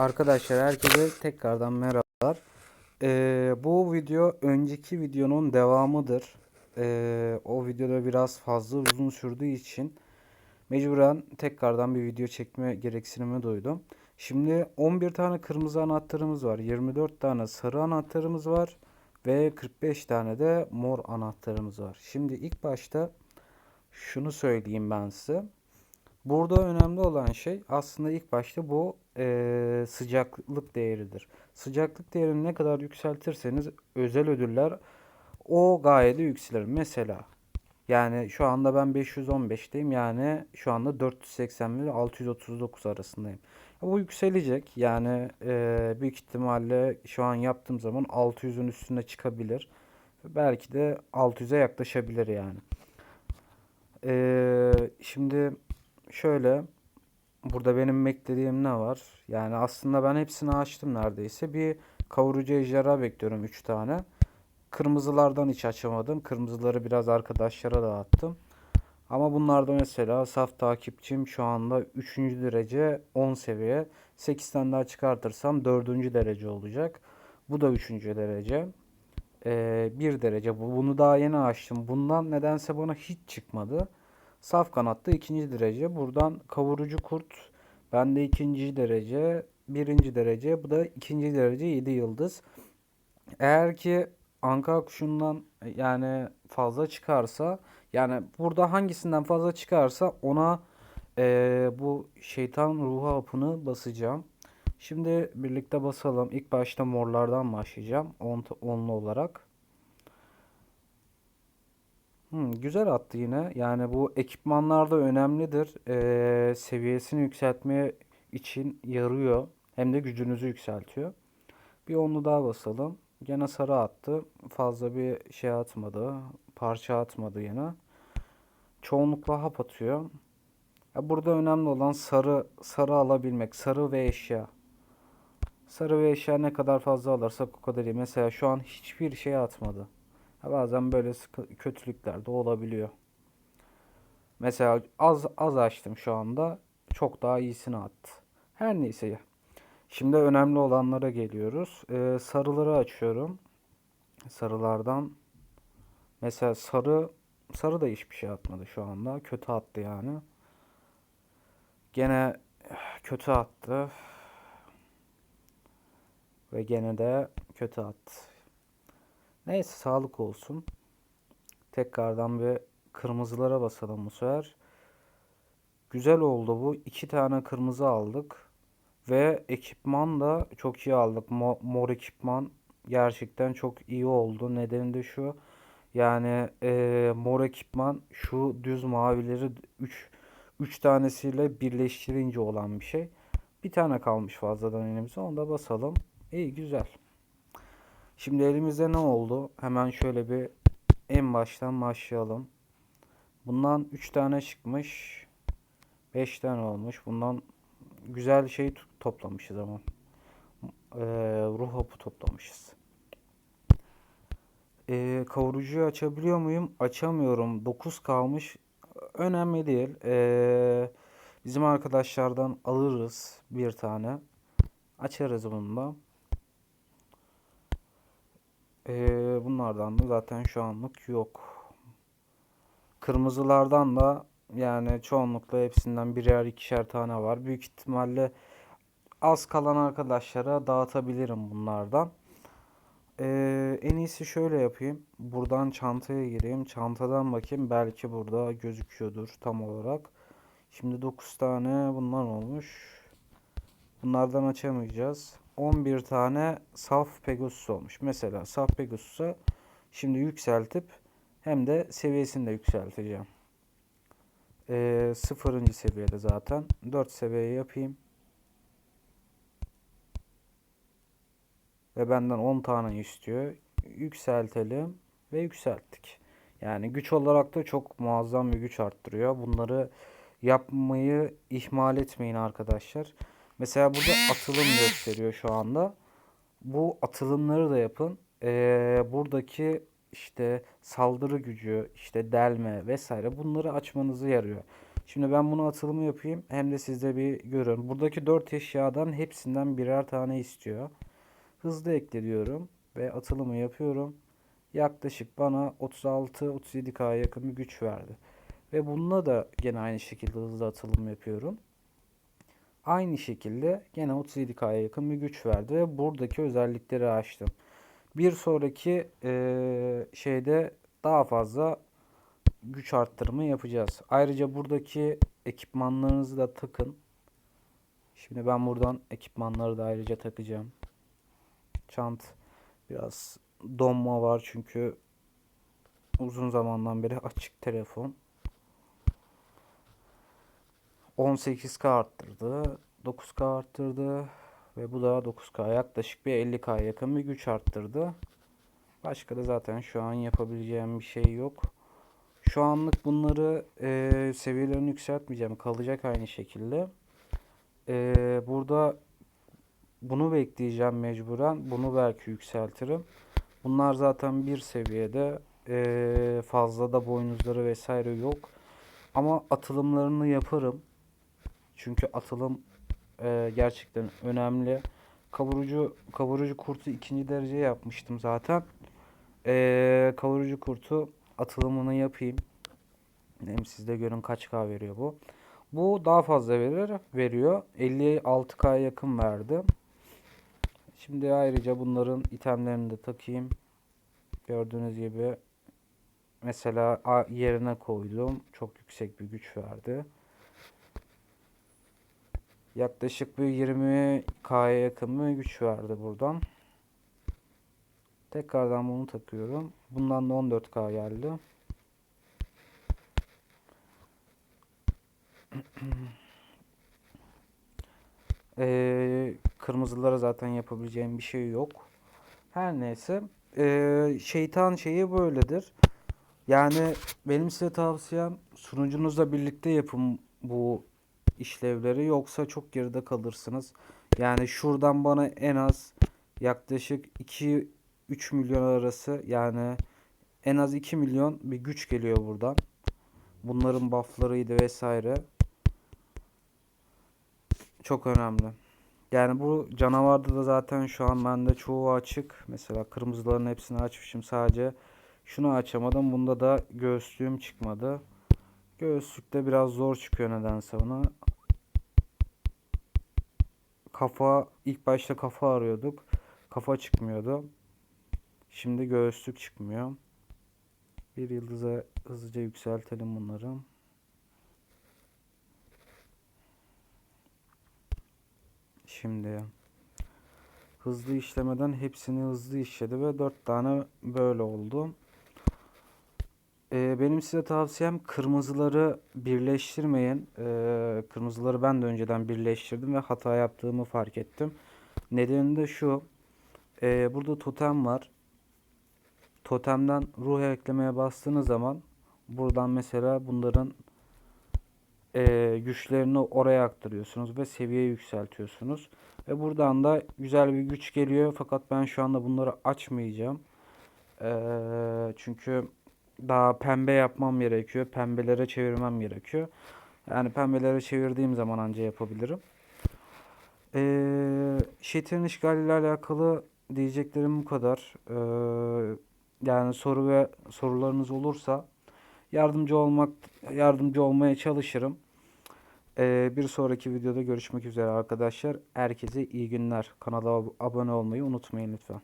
Arkadaşlar herkese tekrardan merhabalar. Ee, bu video önceki videonun devamıdır. Ee, o videoda biraz fazla uzun sürdüğü için mecburen tekrardan bir video çekme gereksinimi duydum. Şimdi 11 tane kırmızı anahtarımız var. 24 tane sarı anahtarımız var. Ve 45 tane de mor anahtarımız var. Şimdi ilk başta şunu söyleyeyim ben size. Burada önemli olan şey aslında ilk başta bu eee, sıcaklık değeridir. Sıcaklık değerini ne kadar yükseltirseniz özel ödüller o gayede yükselir. Mesela yani şu anda ben 515'teyim yani şu anda 480 ile 639 arasındayım. Bu yükselecek yani eee, büyük ihtimalle şu an yaptığım zaman 600'ün üstüne çıkabilir. Belki de 600'e yaklaşabilir yani. Eee, şimdi şöyle burada benim beklediğim ne var? Yani aslında ben hepsini açtım neredeyse. Bir kavurucu ejderha bekliyorum 3 tane. Kırmızılardan hiç açamadım. Kırmızıları biraz arkadaşlara dağıttım. Ama bunlarda mesela saf takipçim şu anda 3. derece 10 seviye. 8 tane daha çıkartırsam 4. derece olacak. Bu da 3. derece. Ee, 1 derece. Bu- Bunu daha yeni açtım. Bundan nedense bana hiç çıkmadı. Saf kanatta ikinci derece. Buradan kavurucu kurt. Bende ikinci derece. Birinci derece. Bu da ikinci derece 7 yıldız. Eğer ki anka kuşundan yani fazla çıkarsa yani burada hangisinden fazla çıkarsa ona eee, bu şeytan ruhu hapını basacağım. Şimdi birlikte basalım. İlk başta morlardan başlayacağım. 10 onlu olarak. Hmm, güzel attı yine. Yani bu ekipmanlar da önemlidir. Eee, seviyesini yükseltmeye için yarıyor. Hem de gücünüzü yükseltiyor. Bir onlu daha basalım. Gene sarı attı. Fazla bir şey atmadı. Parça atmadı yine. Çoğunlukla hap atıyor. Ya burada önemli olan sarı sarı alabilmek. Sarı ve eşya. Sarı ve eşya ne kadar fazla alırsak o kadar iyi. Mesela şu an hiçbir şey atmadı. Bazen böyle sıkı- kötülükler de olabiliyor. Mesela az az açtım şu anda. Çok daha iyisini attı. Her neyse. Şimdi önemli olanlara geliyoruz. Ee, sarıları açıyorum. Sarılardan mesela sarı sarı da hiçbir şey atmadı şu anda. Kötü attı yani. Gene kötü attı ve gene de kötü attı. Neyse sağlık olsun. Tekrardan bir kırmızılara basalım bu sefer. Güzel oldu bu. İki tane kırmızı aldık. Ve ekipman da çok iyi aldık. Mo- Mor ekipman gerçekten çok iyi oldu. Nedeni de şu. Yani eee, mor ekipman şu düz mavileri 3 3 tanesiyle birleştirince olan bir şey. Bir tane kalmış fazladan elimize. Onu da basalım. İyi güzel. Şimdi elimizde ne oldu? Hemen şöyle bir en baştan başlayalım. Bundan 3 tane çıkmış. 5 tane olmuş. Bundan güzel şey to- toplamışız ama. Ee, ruh hapı toplamışız. Ee, kavurucuyu açabiliyor muyum? Açamıyorum. 9 kalmış. Önemli değil. Ee, bizim arkadaşlardan alırız bir tane. Açarız bunu da. Ee, bunlardan da zaten şu anlık yok. Kırmızılardan da yani çoğunlukla hepsinden birer ikişer tane var. Büyük ihtimalle az kalan arkadaşlara dağıtabilirim bunlardan. Ee, en iyisi şöyle yapayım. Buradan çantaya gireyim. Çantadan bakayım. Belki burada gözüküyordur tam olarak. Şimdi 9 tane bundan olmuş. Bunlardan açamayacağız. 11 tane saf Pegasus olmuş. Mesela saf Pegasus'a şimdi yükseltip hem de seviyesini de yükselteceğim. Ee, sıfırıncı seviyede zaten. 4 seviye yapayım. Ve benden 10 tane istiyor. Yükseltelim ve yükselttik. Yani güç olarak da çok muazzam bir güç arttırıyor. Bunları yapmayı ihmal etmeyin arkadaşlar. Mesela burada atılım gösteriyor şu anda. Bu atılımları da yapın. Ee, buradaki işte saldırı gücü, işte delme vesaire bunları açmanızı yarıyor. Şimdi ben bunu atılımı yapayım hem de siz de bir görün. Buradaki 4 eşyadan hepsinden birer tane istiyor. Hızlı ekle diyorum ve atılımı yapıyorum. Yaklaşık bana 36-37K yakın bir güç verdi. Ve bununla da gene aynı şekilde hızlı atılım yapıyorum. Aynı şekilde gene 37K'ya yakın bir güç verdi ve buradaki özellikleri açtım. Bir sonraki eee, şeyde daha fazla güç arttırımı yapacağız. Ayrıca buradaki ekipmanlarınızı da takın. Şimdi ben buradan ekipmanları da ayrıca takacağım. Çant biraz donma var çünkü uzun zamandan beri açık telefon. 18K arttırdı. 9K arttırdı. Ve bu da 9K yaklaşık bir 50K yakın bir güç arttırdı. Başka da zaten şu an yapabileceğim bir şey yok. Şu anlık bunları eee seviyelerini yükseltmeyeceğim. Kalacak aynı şekilde. Eee, burada bunu bekleyeceğim mecburen. Bunu belki yükseltirim. Bunlar zaten bir seviyede. Eee, fazla da boynuzları vesaire yok. Ama atılımlarını yaparım. Çünkü atılım eee, gerçekten önemli. Kavurucu kavurucu kurtu ikinci derece yapmıştım zaten. Eee, kavurucu kurtu atılımını yapayım. Hem siz de görün kaç K veriyor bu. Bu daha fazla verir, veriyor. 56K yakın verdi. Şimdi ayrıca bunların itemlerini de takayım. Gördüğünüz gibi mesela yerine koydum. Çok yüksek bir güç verdi. Yaklaşık bir 20K'ya yakın bir güç verdi buradan. Tekrardan bunu takıyorum. Bundan da 14K geldi. Ee, kırmızılara zaten yapabileceğim bir şey yok. Her neyse. Ee, şeytan şeyi böyledir. Yani benim size tavsiyem sunucunuzla birlikte yapın bu işlevleri yoksa çok geride kalırsınız. Yani şuradan bana en az yaklaşık 2-3 milyon arası yani en az 2 milyon bir güç geliyor buradan. Bunların bufflarıydı vesaire. Çok önemli. Yani bu canavarda da zaten şu an bende çoğu açık. Mesela kırmızıların hepsini açmışım. Sadece şunu açamadım. Bunda da göğüslüğüm çıkmadı. Göğüslükte biraz zor çıkıyor nedense ona. Kafa ilk başta kafa arıyorduk. Kafa çıkmıyordu. Şimdi göğüslük çıkmıyor. Bir yıldıza hızlıca yükseltelim bunları. Şimdi hızlı işlemeden hepsini hızlı işledi ve 4 tane böyle oldu. Ee, benim size tavsiyem kırmızıları birleştirmeyin. Ee, kırmızıları ben de önceden birleştirdim ve hata yaptığımı fark ettim. Nedeni de şu. Ee, burada totem var. Totemden ruh eklemeye bastığınız zaman buradan mesela bunların e, güçlerini oraya aktarıyorsunuz ve seviye yükseltiyorsunuz. Ve buradan da güzel bir güç geliyor. Fakat ben şu anda bunları açmayacağım. Eee, çünkü daha pembe yapmam gerekiyor. Pembelere çevirmem gerekiyor. Yani pembelere çevirdiğim zaman anca yapabilirim. Eee şehrin işgaliyle alakalı diyeceklerim bu kadar. Eee, yani soru ve sorularınız olursa yardımcı olmak yardımcı olmaya çalışırım. Ee, bir sonraki videoda görüşmek üzere arkadaşlar. Herkese iyi günler. Kanala ab- abone olmayı unutmayın lütfen.